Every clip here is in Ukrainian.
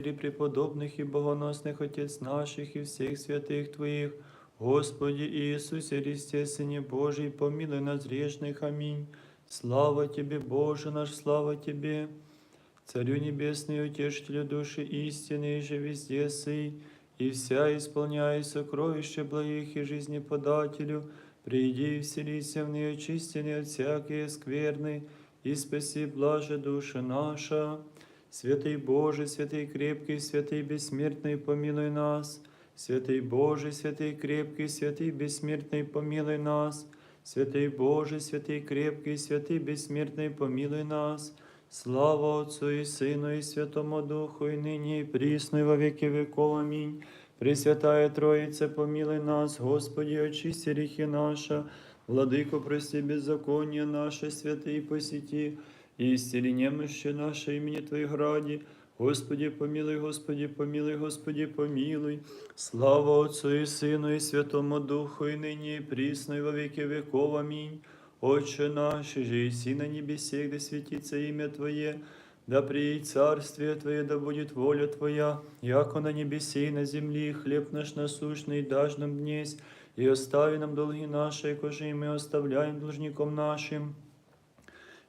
преподобных и богоносных Отец наших и всех святых Твоих, Господи Иисусе Христе, Сыне Божий, помилуй нас грешных. Аминь. Слава Тебе, Боже наш, слава Тебе. Царю Небесный, Утешителю души истины, и же везде сый, и вся исполняй сокровища благих и жизни подателю, приди и вселися в нее очистенный от всякие скверны, и спаси блаже душа наша. Святый Боже, святый крепкий, святый бессмертный, помилуй нас. Святый Боже, святый крепкий, святый бессмертный, помилуй нас. Святый Боже, святый крепкий, святый бессмертный, помилуй нас. Слава Отцу и Сыну и Святому Духу, и ныне и присно, и во веки веков. Аминь. Пресвятая Троица, помилуй нас, Господи, очисти грехи наши, Владыко, прости беззаконие наше, святый посети, и исцели немощи наше имени Твоих ради. Господи, помилуй, Господи, помилуй, Господи, помилуй. Слава Отцу и Сыну и Святому Духу, и ныне и присно, и во веки веков. Аминь. Отче наш, же и на небесе, да светится имя Твое, да приедет царствие Твое, да будет воля Твоя, яко на небесе и на земле, хлеб наш насущный дашь нам днесь, и остави нам долги наши, кожи и мы оставляем должником нашим.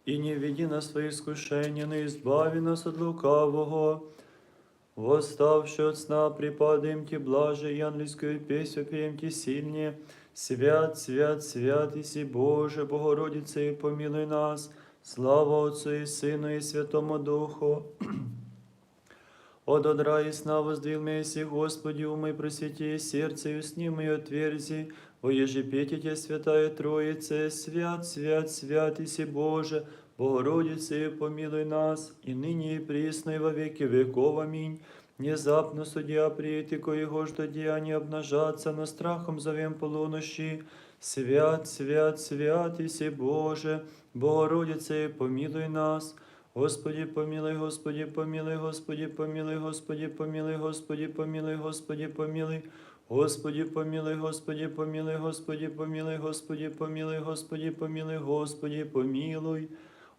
И не веди нас в свои искушения, но избави нас от лукавого. Восставши от сна, припадаем Ти блаже, и ангельскую песню пеем Ти сильнее. Свят, свят, свят, Иси Боже, Богородице, и помилуй нас. Слава Отцу и Сыну и Святому Духу. От одра и сна воздвиг Месси, Господи, умой просвети сердце, и усни мое отверзи, во ежепетите Святая Троице, свят, свят, свят, Иси Боже, Богородице, помилуй нас, и ныне и присно, и во веки веков. Аминь. Внезапно судья приедет, и коего ждо деяния обнажаться, но страхом зовем полунощи. Свят, свят, свят, Иси Боже, Богородице, помилуй нас. Господи, помилуй, Господи, помилуй, Господи, помилуй, Господи, помилуй, Господи, помилуй, Господи, помилуй. Господи, помилуй, Господи, помилуй, Господи, помилуй, Господи, помилуй, Господи, помилуй, Господи, помилуй.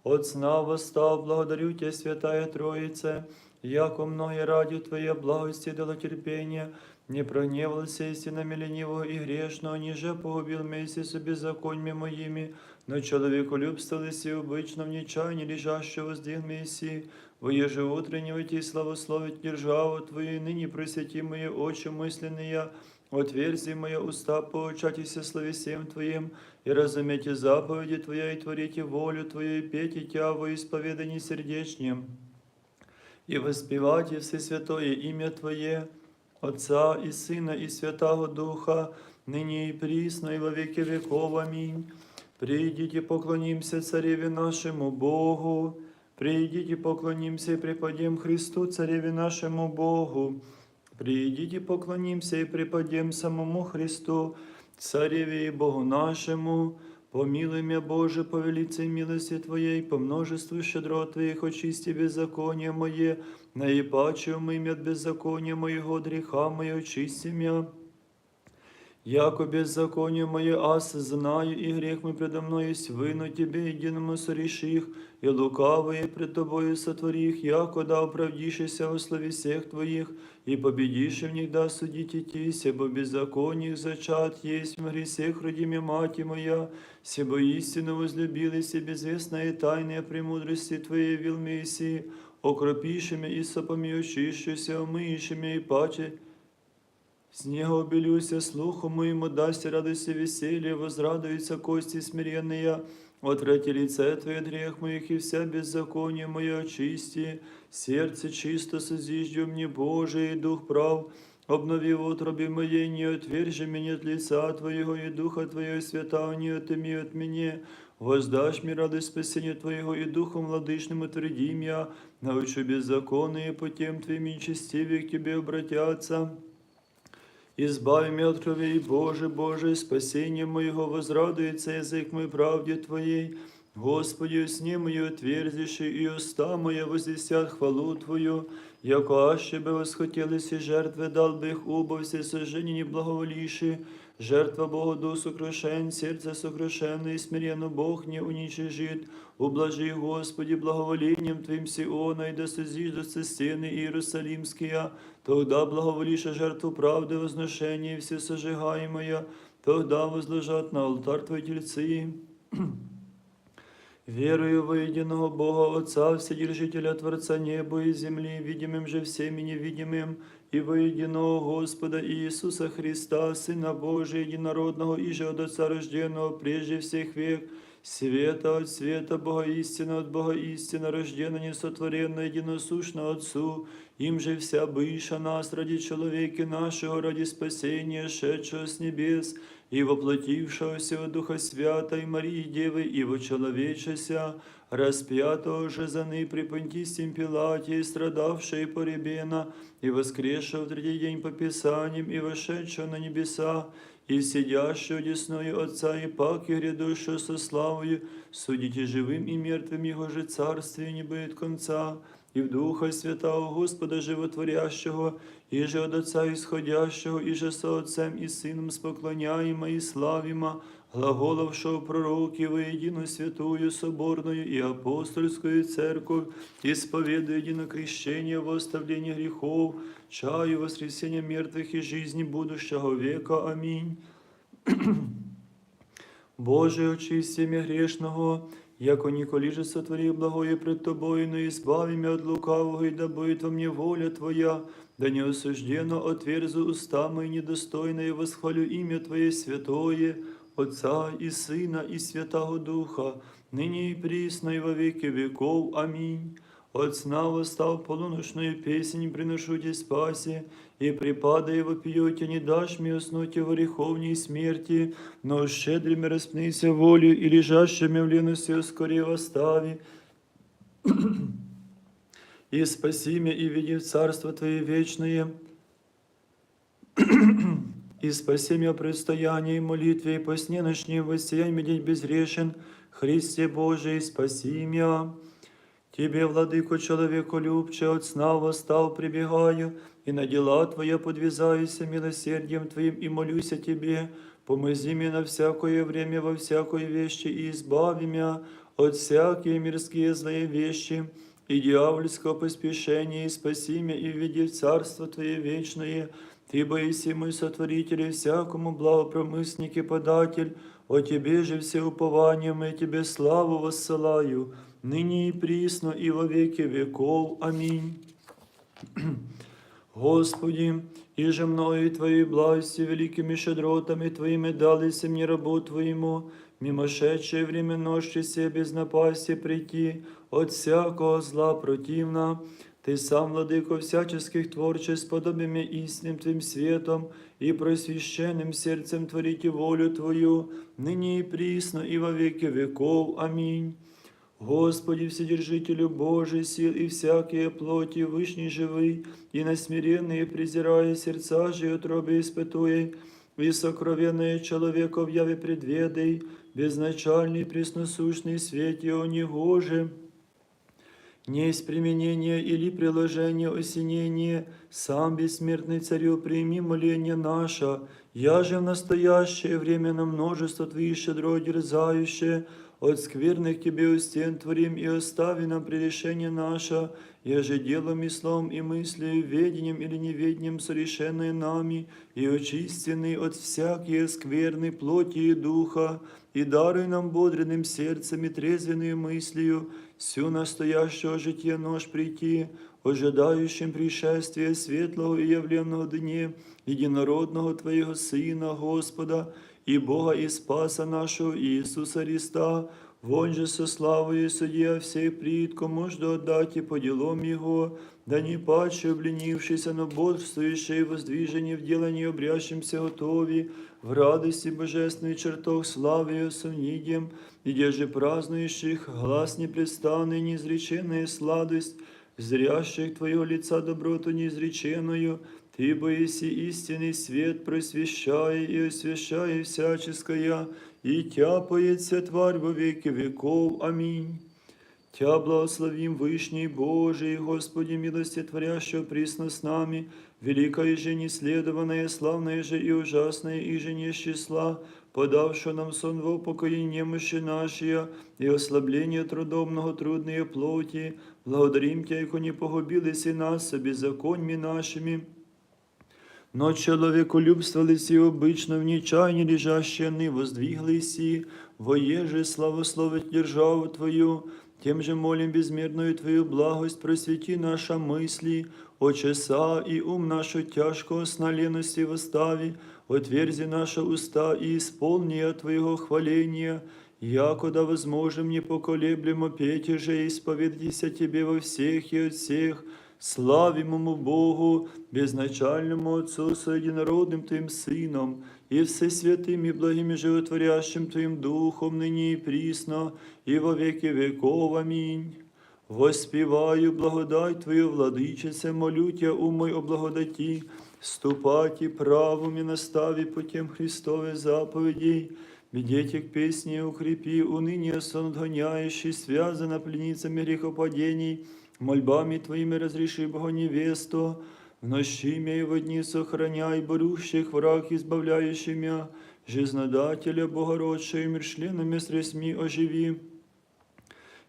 От сна восстав, благодарю Тебя, Святая Троица, яко многие ради Твоє благости дало терпение, не прогневался истинами ленивого и грешного, ниже погубил вместе с беззаконьями моими, но человеколюбство лиси обычно в нечаянии лежащего воздвиг Мессии, воеже утреннего и славословить державу Твою, ныне просвети мои очи мысленные, Отверзи мои уста, поучайтесь словесем Твоим, и разумейте заповеди Твоя, и творите волю Твою, и пейте Тя во исповедании сердечнем, и воспевайте Всесвятое имя Твое, Отца и Сына и Святого Духа, ныне и присно, и во веки веков. Аминь. Придите, поклонимся Цареве нашему Богу, придите, поклонимся и преподем Христу, Цареве нашему Богу. Придите, поклонимся и преподем самому Христу, Цареве и Богу нашему, помилуй меня, Боже, по велице милости Твоей, по множеству щедрот Твоих, очисти беззаконие мое, наипаче умыми от беззакония моего, греха мое, очисти меня. Яко беззаконие мое аз знаю, и грех мой предо мною свину Тебе, единому сореших, и лукавые пред Тобою сотворих, яко да оправдишься во слове всех Твоих, и победишь в них да судите Ти, себо беззакониях зачат есть в гресех родиме мати моя, себо истину возлюбились и безвестные тайные премудрости Твоей вил Мессии, окропишими и сопами очищуся, омыишими и паче, с него обелюся, слуху моему дасть радость и веселье, возрадуются кости смиренные. Отврати лице Твое от грех моих, и вся беззаконие мое очисти. Сердце чисто созиждю мне, Боже, и дух прав. Обнови в утробе моей, не отвержи меня от лица Твоего, и духа Твоего свята не отыми от меня. Воздашь мне радость спасения Твоего, и духом владычным утверди меня. Научу беззаконные путем Твоим и честивее к Тебе обратятся. Избави меня от крови, Боже, Боже, спасение моего возрадуется язык мой правде Твоей. Господи, сне мої, отвірзіші, і уста моя возвестят хвалу Твою, яко аще би восхотілися жертви, дал би їх убо всі сожжені благоволіші, жертва Богу дух сокрушен, серце сокрушенное, и смиренно Бог не уничижит. Ублажи, Господи, благоволением Твоим Сиона, и да созиждутся стены Иерусалимские, тогда благоволиша жертву правды, возношения и все сожигаемое, тогда возложат на алтарь Твои тельцы. Верую во единого Бога Отца, Вседержителя Творца неба и земли, видимым же всеми невидимым, и во единого Господа Иисуса Христа, Сына Божия, единородного, и же от Отца рожденного прежде всех век, света от света, Бога истина от Бога истина, рождена, несотворенна, единосущна Отцу, им же вся быша нас ради человека нашего, ради спасения, шедшего с небес, и воплотившегося от Духа Святой Марии Девы, и вочеловечася, распятого же за ны при Понтистем Пилате, и страдавшего и поребена, и воскресшего в третий день по Писаниям, и вошедшего на небеса, и сидящего десною Отца, и паки грядущего со славою, судите живым и мертвым Его же царствие не будет конца, и в Духа Святого Господа Животворящего, и же от Отца исходящего, и же со Отцем и Сыном споклоняемо и славимо, глаголовшего пророки воедино святую соборную и апостольскую церковь, исповедуя единокрещение во оставление грехов, чаю воскресения мертвых и жизни будущего века. Аминь. Боже, очисти мя грешного, яко николи же сотворил благое пред Тобою, но избави меня от лукавого, и да будет во мне воля Твоя, да не осужденно отверзу уста мои недостойно, и восхвалю имя Твое святое, Отца и Сына и Святого Духа, ныне и присно и во веки веков. Аминь. От сна восстав полуношную песнь приношу тебе спаси, и припадая вопиете, не дашь мне уснуть в греховней смерти, но щедрыми распнися волю и лежащими в лености скорее восстави. И спаси меня и веди в Царство Твое вечное, и спаси меня предстояние и молитве, и по сне ночнем воссияй меня безгрешен, Христе Божий, спаси меня. Тебе, владыко, человеколюбче, от сна восстал, прибегаю, и на дела Твоя подвязаюся милосердием Твоим, и молюся Тебе, помози мне на всякое время, во всякой вещи, и избави меня от всякие мирские злые вещи, и дьявольского поспешения, и спаси меня, и введи в Царство Твое вечное, Ты, боиси мой сотворитель, и всякому благопромысник и податель, о Тебе же все упования мы Тебе славу воссылаю, ныне и присно, и во веки веков. Аминь. Господи, и же мною Твоей благости великими щедротами Твоими дались мне рабу Твоему, мимошедшее время ночи себе без напасти прийти, от всякого зла противна. Ты сам, владыко всяческих творчеств, подобие мне истинным Твоим светом и просвященным сердцем творите волю Твою, ныне и присно, и во веки веков. Аминь. Господи, Вседержителю Божий сил и всякие плоти, вышний живый, и на смиренные презирая сердца же и утробе испытуя, и сокровенное человека в яве предведай, безначальный пресносущный свет его негоже, не из применения или приложения осенения, сам бессмертный царю, прими моление наше, я же в настоящее время на множество Твоих щедро дерзающее, от скверных Тебе устен творим и остави нам пререшение наше, еже делом и словом и мыслью, ведением или неведением сорешенное нами, и очистенный от всякие скверной плоти и духа, и даруй нам бодренным сердцем и трезвенную мыслью, всю настоящего жития нож прийти, ожидающим пришествия светлого и явленного дне, единородного Твоего Сына, Господа, и Бога и Спаса нашего Иисуса Христа, вон же со славою судья всех придко можно отдать и по делам Его, да не паче обленившийся, но бодрствующий воздвижение в делании обрящимся готови, в радости божественной чертог славы и осовнидием, и где же празднующих глаз непрестанный, неизреченная сладость, зрящих Твоего лица доброту неизреченную, Ты, боиси истинный свет, просвещай и освящай всяческое, и тяпается тварь во веки веков. Аминь. Тя благословим Вышний Божий, Господи, милости творящего присно с нами, великая же неследованная, славная же и ужасная, и же не с числа, подавшего нам сон в упокоение немощи нашей, и ослабление трудомного трудные плоти, благодарим Тя, яко не погубились и нас беззаконьми нашими, но человеколюбствовались и обычно в нечаянии лежащие они воздвиглись и воеже славословить державу Твою, тем же молим безмерную Твою благость, просвети наша мысли, очеса и ум нашу тяжкого сна лености восстави, отверзи наши уста и исполни от Твоего хваления, якуда возможем непоколеблемо петь же и исповедайся Тебе во всех и от всех, славимому Богу, безначальному Отцу с единородным Твоим Сыном, и всесвятым и благим и животворящим Твоим Духом, ныне и присно, и во веки веков. Аминь. Воспіваю благодать Твою, владичице, молю Тя, у мой о благодаті, ступати правом и настави путем Христовой заповедей, Медите к песне укрепи, уныние сон отгоняющий, связано пленницами грехопадений, мольбами Твоими разреши Бога невесту, в нощи мя и во дни сохраняй, борющих враг, избавляющий мя, жизнодателя Богородшего, мир членами средствами оживи.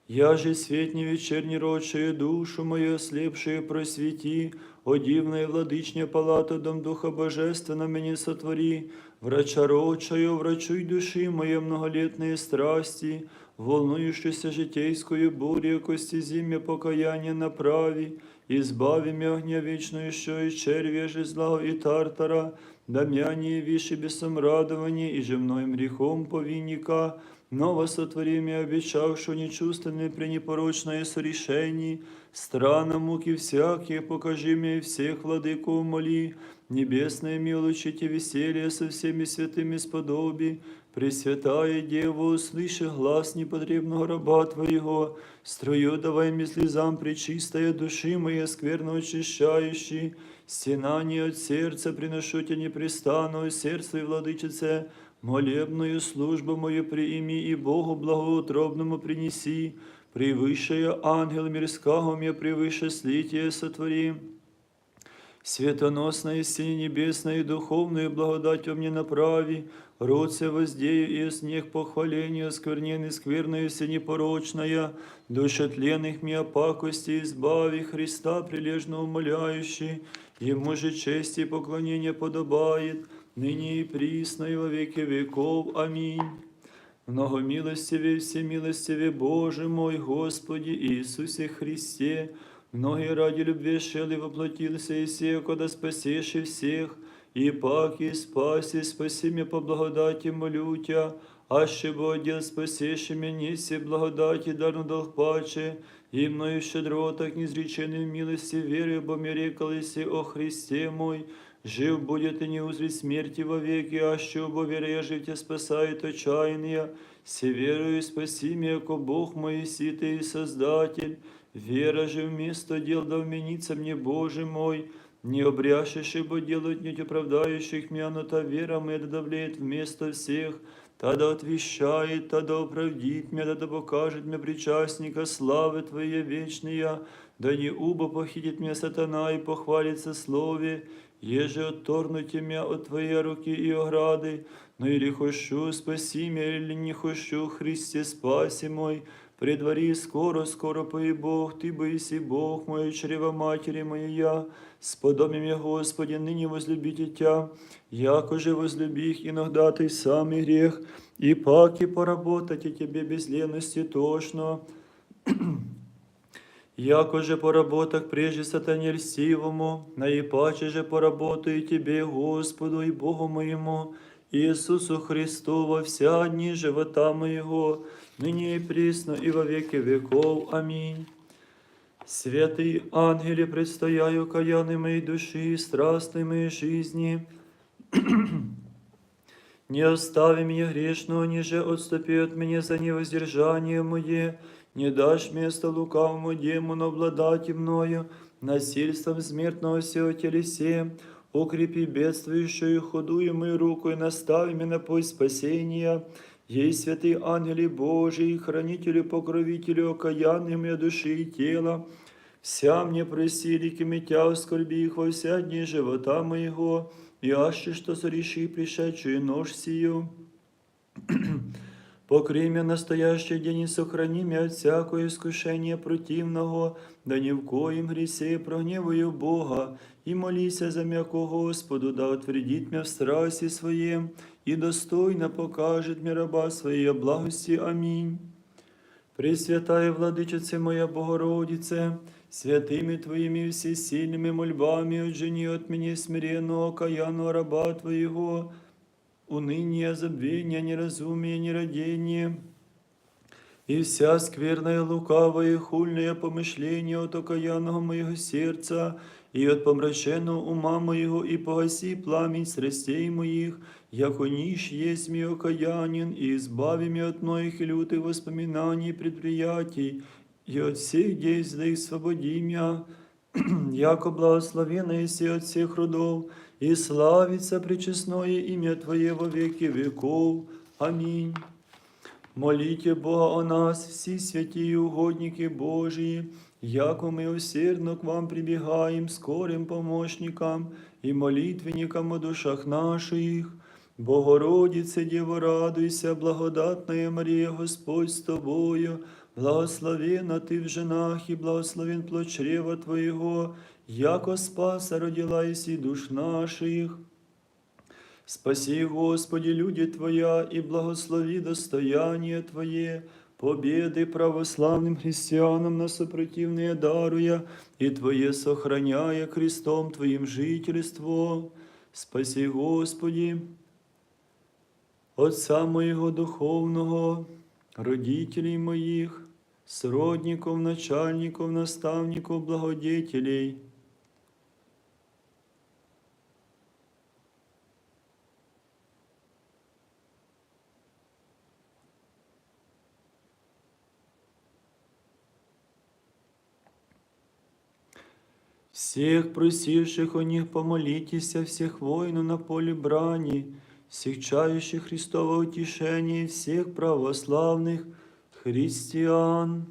Я же свет не вечерний родшую душу мою ослепшую просвети, о дивная владычня палата дом Духа Божественно мне сотвори, врача родшую, врачуй души моей многолетные страсти, волнующейся житейскую бурю, кости зимя покаяние направи, избави меня огня вечную, еще и червя же зла и тартара, дамяне виши бесом радование и земным грехом повинника, Ново сотвори мне, обещавшую нечувственное пренепорочное сорешение, страна муки всякие, покажи мне и всех, владыку умоли, небесное милочите веселье со всеми святыми сподоби, Пресвятая Дева, услыши глаз непотребного раба Твоего, строю давай мне слезам пречистая души моей скверно очищающей, стенание от сердца приношу Тебе непрестанную сердце и владычице, молебную службу мою приими и Богу благоутробному принеси, превыше ангел мирского мне превыше слитие сотвори. Светоносная сине небесная и духовную благодать во мне направи, родце воздею и снег похвалению, скверненный скверную непорочная, душетленных мне опакости избави Христа прилежно умоляющий, Ему же честь и поклонение подобает, ныне и присно и во веки веков. Аминь. Многомилостивый, всемилостивый Боже мой, Господи Иисусе Христе, многие ради любви шели воплотился и сея, когда спасешь всех, и паки спаси, спаси меня по благодати молю Тя, аще бы отдел спасешь меня, все благодати дарно долг паче, и мною щедро так незреченной милости веры, бо мне рекалися о Христе мой, Жив будет и не узрит смерти вовеки, а що бо веря я жив тебя спасает отчаяние. Все верую, спаси меня, яко Бог мой, си ты и Создатель. Вера же вместо дел да вменится мне, Боже мой, не обрящешь, ибо делают не оправдающих меня, но та вера моя да вместо всех, Тогда отвещает, тогда оправдит меня, тогда покажет мне причастника славы Твоей вечная, да не убо похитит меня сатана и похвалится слове, еже отторнуті меня от Твоей руки и ограды, но или хочу, спаси меня, или не хочу, Христе, спаси мой, предвари скоро, скоро пой Бог, Ты боиси Бог мой, чрева матери моя, сподоби меня, Господи, ныне возлюбите Тя, яко же возлюбих иногда Ты самый грех, и паки поработать и Тебе без лености тошно, Яко же поработах прежде сатане льстивому, наипаче же поработаю Тебе, Господу и Богу моему, Иисусу Христу во вся дни живота моего, ныне и присно и во веки веков. Аминь. Святые ангели, предстояю каяны моей души и страстной моей жизни, не остави меня грешного, ниже отступи от меня за невоздержание мое, не дашь место лукавому демону обладать мною, насильством смертного всего телесе, укрепи бедствующую худую мою руку и настави меня на путь спасения, Ей, святые ангели Божии, хранители, покровители, окаянные моей души и тела, вся мне просили, кемитя в скорби их во вся дни живота моего, и аще что сореши пришедшую нож сию. Покрий меня настоящий день и сохрани меня от всякого искушения противного, да ни в коем гресе прогневаю Бога, и молися за м'яко Господу, да утвердит меня в страсти своем, и достойно покажет мне раба своей благости. Аминь. Пресвятая Владычице моя Богородице, святыми Твоими всесильными мольбами отжени от меня смиренного окаянного раба Твоего, уныние, забвение, неразумие, нерадение, и вся скверная, лукавая, хульное помышление от окаянного моего сердца, и от помраченного ума моего, и погаси пламень страстей моих, яко нищ есть ми окаянен, и избави меня от многих и лютых воспоминаний и предприятий, и от всех дей злых свободи меня, яко благословенно еси от всех родов, и славится пречестное имя Твое во веки веков. Аминь. Молите Бога о нас, всі святі і угодники Божії, яко ми усердно к вам прибегаем скорым помощникам и молитвенникам о душах наших. Богородице, Дева, радуйся, благодатная Мария, Господь с тобою, благословена ты в женах и благословен плод чрева Твоего, яко спаса родила и душ наших. Спаси, Господи, люди Твоя, и благослови достояние Твое, победы православным христианам на сопротивные даруя, и Твое сохраняя крестом Твоим жительство. Спаси, Господи, Отца моего духовного, родителей моих, сродников, начальников, наставников, благодетелей, Всех просивших о них помолитесь, всех воинов на поле брани, всех чающих Христова утешения всех православных христиан.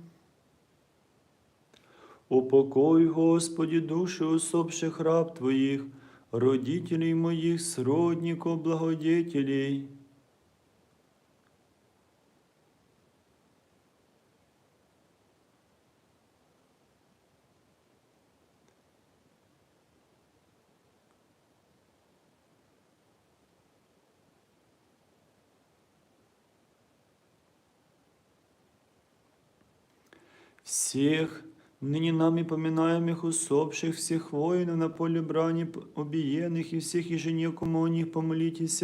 Упокой, Господи, души усопших раб Твоих, родителей моих, сродников, благодетелей. всех ныне нами поминаемых усопших, всех воинов на поле брани убиенных, и всех еженев, кому о них помолитесь,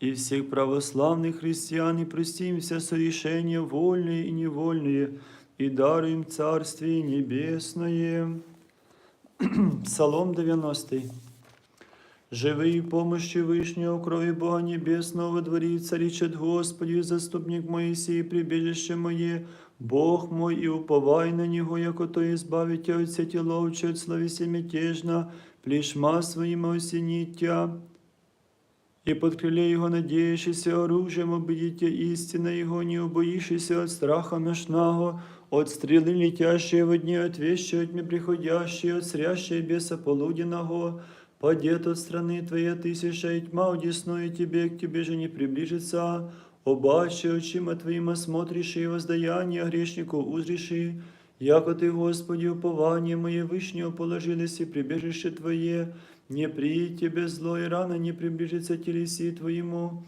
и всех православных христиан, и простим все сорешения вольные и невольные, и даруем Царствие Небесное. Псалом 90. Живи и помощи Вышнего, крови Бога Небесного, во дворе царичет Господи, заступник Моисей, прибежище мое, Бог мой, и уповай на Него, яко то избавите от сети ловче, от словеси мятежна, плешма своими осенитя. И под крыле Его надеющийся оружием обидите истина Его, не убоишься от страха ношного, от стрелы летящие в дни, от вещи от тьмы приходящие, от срящей беса полуденного, Падет от страны Твоя тысяча, и тьма удесную Тебе, к Тебе же не приближится, Обаче очима Твоим осмотришь и воздаяние грешнику узриши, яко Ты, Господи, упование мое вышнего положились и прибежище Твое, не при Тебе зло и рано не приближится телеси Твоему,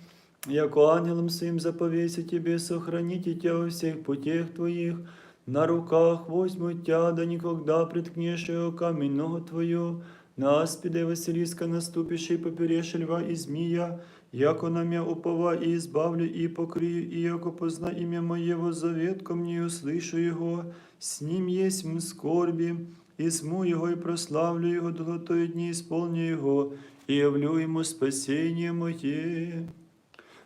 яко ангелом своим заповеся Тебе сохраните Тебя во всех путях Твоих, на руках возьму Тя, да никогда приткнешь его камень ногу Твою, на аспиде Василиска наступишь и поперешь льва и змея, яко на мя упова и избавлю и покрию, и яко позна имя Моего завет ко мне услышу Его, с ним есть м скорби, и сму Его и прославлю Его, долготою дни исполню Его, и явлю Ему спасение Мое.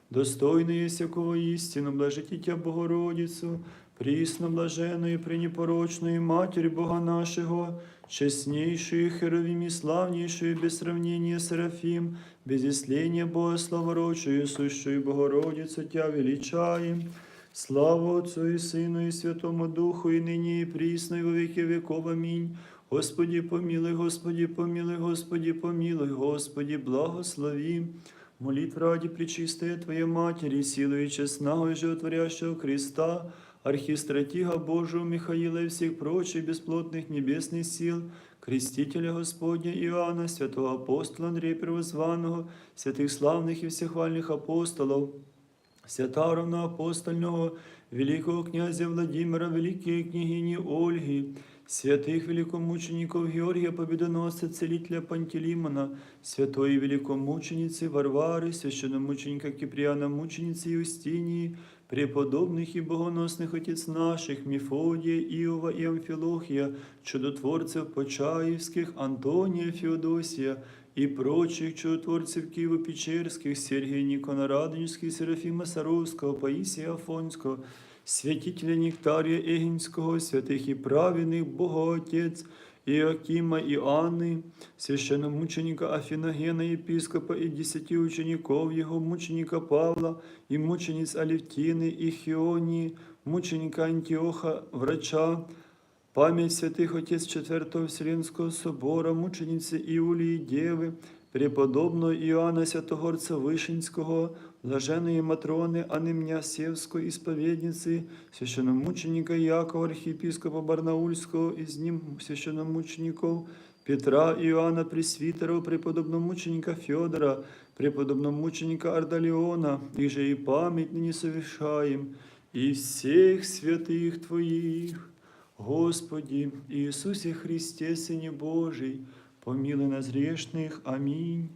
Достойно есть всякого истину, блажите Тя Богородицу, прісно блаженою, пренепорочною Матері Бога нашого, чеснейшую Херовим и славнейшую без сравнения Серафим, без исления Бога славорочую, сущую Богородицу Тя величаем. Слава Отцу и Сыну и Святому Духу, и ныне и присно, и во веки веков. Аминь. Господи, помилуй, Господи, помилуй, Господи, помилуй, Господи, благослови. Молитв ради Пречистая Твоей Матери, силою честного и животворящего Христа, архистратига Божию Михаила и всех прочих бесплотных небесных сил, крестителя Господня Иоанна, святого апостола Андрея Первозваного, святых славных и всехвальных апостолов, свята равноапостольного, великого князя Владимира, великої княгині Ольги, святих великомучеников Георгия Победоносца, целителя Пантелеймона, святой великомученицы Варвары, священномученика Киприана, мученицы Юстинии, преподобных и богоносных отец наших, Мефодия, Иова и Амфилохия, чудотворцев Почаевских, Антония, Феодосия, и прочих чудотворцев Киево-Печерских, Сергия Никона Радонежских, Серафима Саровского, Паисия Афонского, святителя Нектария Егинського, святих і праведних Богоотець, Иоакима и Анны, священномученика Афиногена, епископа и десяти учеников его, мученика Павла и мучениц Алевтины и Хионии, мученика Антиоха, врача, Память святых отец Четвертого Вселенского собора, мученицы Иулии Девы, преподобного Иоанна Святогорца Вишинського, блаженної Матрони Анемнясевської ісповідниці, священномученика Якова, архієпископа Барнаульського, і з ним священномучеников Петра Иоанна Пресвитерова, преподобномученика Федора, преподобномученика Ардалиона, и же и память ныне совершаем, и всех святых Твоих. Господи Иисусе Христе, Сыне Божий, помилуй нас грешных. Амінь.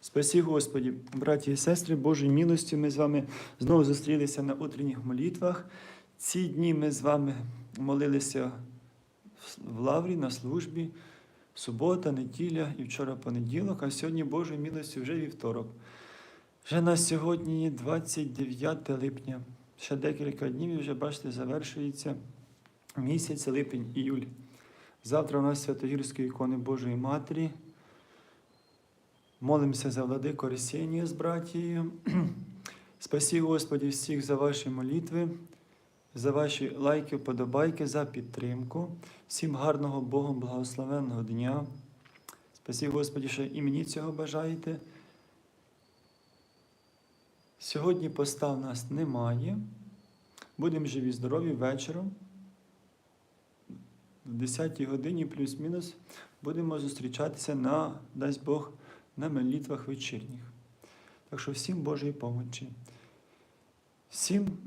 Спасі Господі, браті і сестри, Божої милості, ми з вами знову зустрілися на утренніх молитвах. Ці дні ми з вами молилися в Лаврі на службі, субота, неділя і вчора понеділок, а сьогодні Божої милості вже вівторок. Вже на сьогодні 29 липня. Ще декілька днів і вже, бачите, завершується місяць липень іюль. Завтра у нас Святогірські ікони Божої Матері. Молимося за владику Арсенія з братією. Спасі Господі всіх за ваші молитви, за ваші лайки, вподобайки, за підтримку. Всім гарного Богом благословенного дня. Спасі Господі, що і мені цього бажаєте. Сьогодні поста в нас немає. Будемо живі, здорові вечором. В 10 годині плюс-мінус будемо зустрічатися на, дасть Бог, на молитвах вечірніх. Так що всім Божої помочі. Всім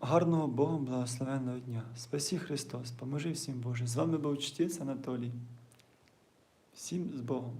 гарного Богом благословенного дня. Спасі Христос, поможи всім Боже. З вами був чтець Анатолій. Всім з Богом.